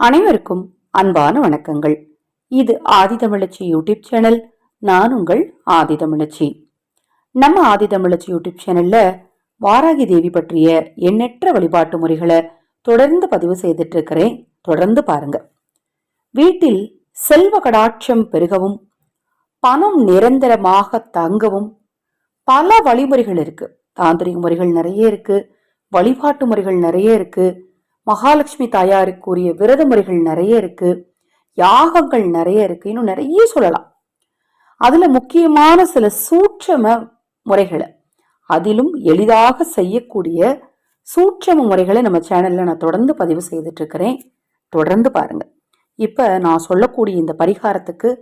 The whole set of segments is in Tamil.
அனைவருக்கும் அன்பான வணக்கங்கள். இது ஆதிதமிழச்சி யூடியூப் சேனல் நான் உங்கள் ஆதிதமிழச்சி. நம்ம ஆதிதமிழச்சி யூடியூப் சேனல்ல வாராகி தேவி பற்றிய எண்ணற்ற வழிபாட்டு முறைகளை தொடர்ந்து பதிவு செய்துட்டு இருக்கிறேன் தொடர்ந்து பாருங்க. வீட்டில் செல்வ கடாட்சம் பெருகவும் பணம் நிரந்தரமாக தங்கவும் பல வழிமுறைகள் இருக்கு. தாந்திரிக முறைகள் நிறைய இருக்கு வழிபாட்டு முறைகள் நிறைய இருக்குது மகாலட்சுமி தாயாருக்குரிய விரத முறைகள் நிறைய இருக்கு. யாகங்கள் நிறைய இருக்கு. இன்னும் நிறைய சொல்லலாம். அதுல முக்கியமான சில சூட்சம முறைகளை. அதிலும் எளிதாக செய்யக்கூடிய சூட்சம முறைகளை நம்ம சேனல்ல நான் தொடர்ந்து பதிவு செய்துட்டு இருக்கிறேன் தொடர்ந்து பாருங்க. இப்ப நான் சொல்லக்கூடிய இந்த பரிகாரத்துக்கு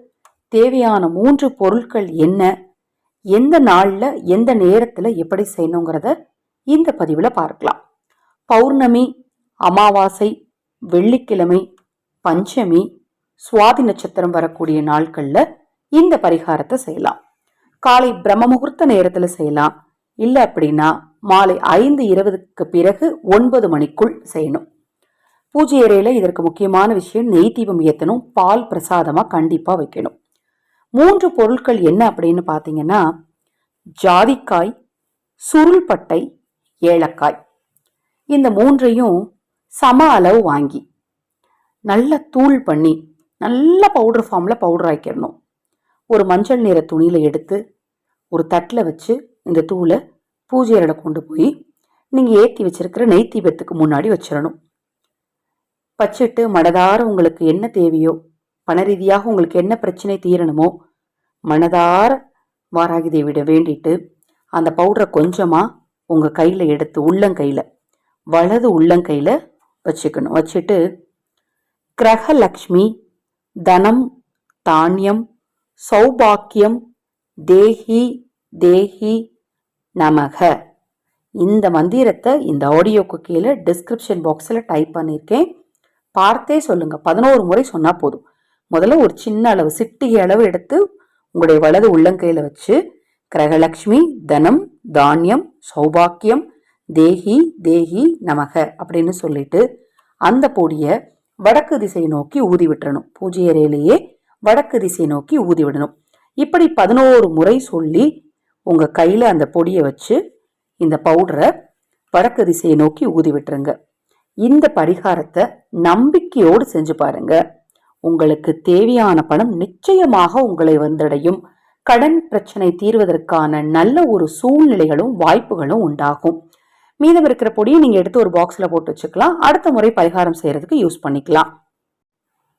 தேவையான மூன்று பொருட்கள் என்ன? எந்த நாள்ல எந்த நேரத்துல எப்படி செய்யணுங்கிறத இந்த பதிவுல பார்க்கலாம். பௌர்ணமி அமாவாசை வெள்ளிக்கிழமை பஞ்சமி சுவாதி நட்சத்திரம் வரக்கூடிய நாட்கள்ல இந்த பரிகாரத்தை செய்யலாம். காலை பிரம்ம முகூர்த்த நேரத்துல செய்யலாம். இல்ல அப்படின்னா மாலை ஐந்து இருபதுக்கு பிறகு ஒன்பது மணிக்குள் செய்யணும். பூஜை அறையில இதற்கு முக்கியமான விஷயம் நெய் தீபம் ஏத்தணும் பால் பிரசாதமா கண்டிப்பா வைக்கணும். மூன்று பொருட்கள் என்ன அப்படின்னு பார்த்தீங்கன்னா ஜாதிக்காய் சுருள்பட்டை ஏலக்காய். இந்த மூன்றையும் சம அளவு வாங்கி நல்ல தூள் பண்ணி நல்ல பவுடர் ஃபார்மில் பவுடர் ஆக்கிடணும். ஒரு மஞ்சள் நிற துணியில் எடுத்து ஒரு தட்டில் வச்சு இந்த தூளை பூஜை அறையில் கொண்டு போய் நீங்கள் ஏற்றி வச்சிருக்கிற நெய் தீபத்துக்கு முன்னாடி வச்சிடணும். வச்சுட்டு மனதார உங்களுக்கு என்ன தேவையோ பண ரீதியாக உங்களுக்கு என்ன பிரச்சனை தீரணுமோ மனதார வாராகி தேவிட வேண்டிட்டு அந்த பவுடரை கொஞ்சமாக உங்கள் கையில் எடுத்து உள்ளங்கையில் வலது உள்ளங்கையில் வச்சுக்கணும். வச்சுட்டு கிரகலக்ஷ்மி தனம் தானியம் சௌபாக்கியம் தேஹி தேஹி நமக. இந்த மந்திரத்தை இந்த ஆடியோக்கு கீழே டிஸ்கிரிப்ஷன் பாக்ஸில் டைப் பண்ணியிருக்கேன். பார்த்தே சொல்லுங்கள் பதினோரு முறை சொன்னால் போதும். முதல்ல ஒரு சின்ன அளவு சிட்டிகை அளவு எடுத்து உங்களுடைய வலது உள்ளங்கையில் வச்சு கிரகலக்ஷ்மி தனம் தானியம் சௌபாக்கியம் தேஹி தேஹி நமக அப்படின்னு சொல்லிட்டு அந்த பொடியை வடக்கு திசை நோக்கி ஊதி விட்டுறணும். பூஜை அறையிலேயே வடக்கு திசை நோக்கி ஊதி விடணும். இப்படி பதினோரு முறை சொல்லி உங்க கையில அந்த பொடியை வச்சு இந்த பவுடரை வடக்கு திசையை நோக்கி ஊதி விட்டுருங்க. இந்த பரிகாரத்தை நம்பிக்கையோடு செஞ்சு பாருங்க. உங்களுக்கு தேவையான பணம் நிச்சயமாக உங்களை வந்தடையும். கடன் பிரச்சனை தீர்வதற்கான நல்ல ஒரு சூழ்நிலைகளும் வாய்ப்புகளும் உண்டாகும். மீதம் இருக்கிற பொடியை நீங்கள் எடுத்து ஒரு பாக்ஸில் போட்டு வச்சுக்கலாம். அடுத்த முறை பரிகாரம் செய்கிறதுக்கு யூஸ் பண்ணிக்கலாம்.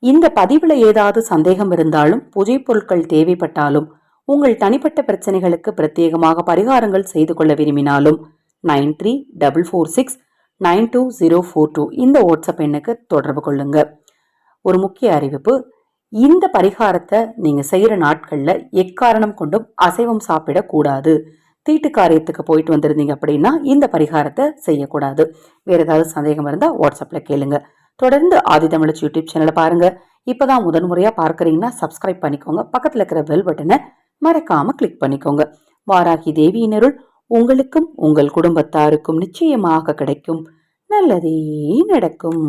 இந்த பதிவில் ஏதாவது சந்தேகம் இருந்தாலும் பூஜை பொருட்கள் தேவைப்பட்டாலும் உங்கள் தனிப்பட்ட பிரச்சனைகளுக்கு பிரத்யேகமாக பரிகாரங்கள் செய்து கொள்ள விரும்பினாலும் nine three double four six nine two zero four two இந்த வாட்ஸ்அப் எண்ணுக்கு தொடர்பு கொள்ளுங்க. ஒரு முக்கிய அறிவிப்பு இந்த பரிகாரத்தை நீங்கள் செய்கிற நாட்களில் எக்காரணம் கொண்டும் அசைவம் சாப்பிடக்கூடாது. தீட்டு காரியத்துக்கு போயிட்டு வந்திருந்தீங்க அப்படின்னா இந்த பரிகாரத்தை செய்யக்கூடாது. வேறு ஏதாவது சந்தேகம் இருந்தால் வாட்ஸ்அப்பில் கேளுங்க. தொடர்ந்து ஆதி யூடியூப் சேனலை பாருங்கள் இப்போ தான் முதன்முறையாக பார்க்குறீங்கன்னா சப்ஸ்கிரைப் பண்ணிக்கோங்க. பக்கத்தில் இருக்கிற பெல் பட்டனை மறக்காமல் கிளிக் பண்ணிக்கோங்க. வாராகி தேவியினருள் உங்களுக்கும் உங்கள் குடும்பத்தாருக்கும் நிச்சயமாக கிடைக்கும். நல்லதே நடக்கும்.